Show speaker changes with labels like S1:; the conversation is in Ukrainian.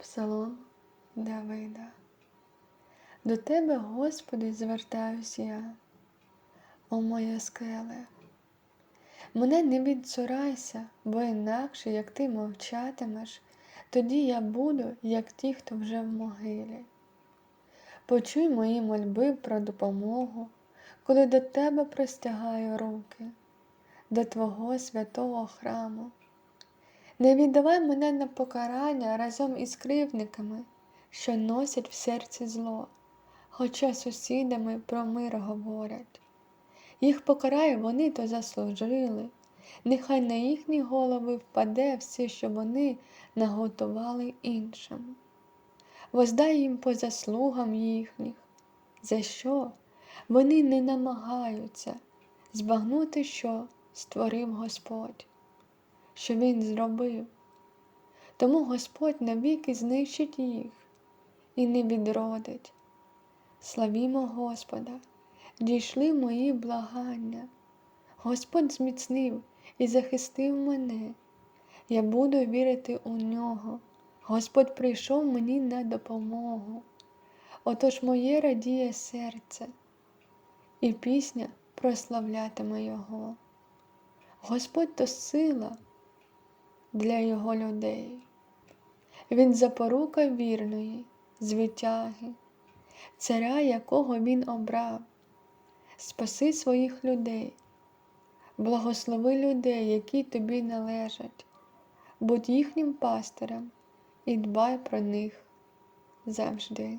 S1: Псалом Давида. До Тебе, Господи, звертаюсь я, о моя скеле. Мене не відцурайся, бо інакше, як ти мовчатимеш, тоді я буду, як ті, хто вже в могилі. Почуй мої мольби про допомогу, коли до тебе простягаю руки, до Твого святого храму. Не віддавай мене на покарання разом із кривдниками, що носять в серці зло, хоча сусідами про мир говорять. Їх покарай вони то заслужили, нехай на їхні голови впаде все, що вони наготували іншим. Воздай їм по заслугам їхніх, за що вони не намагаються збагнути, що створив Господь що Він зробив. Тому Господь навіки знищить їх і не відродить. Славімо Господа, дійшли мої благання. Господь зміцнив і захистив мене. Я буду вірити у нього. Господь прийшов мені на допомогу. Отож моє радіє серце, і пісня прославлятиме Його. Господь то сила для його людей. Він запорука вірної, звитяги, царя, якого він обрав, спаси своїх людей, благослови людей, які тобі належать, будь їхнім пастирем і дбай про них завжди.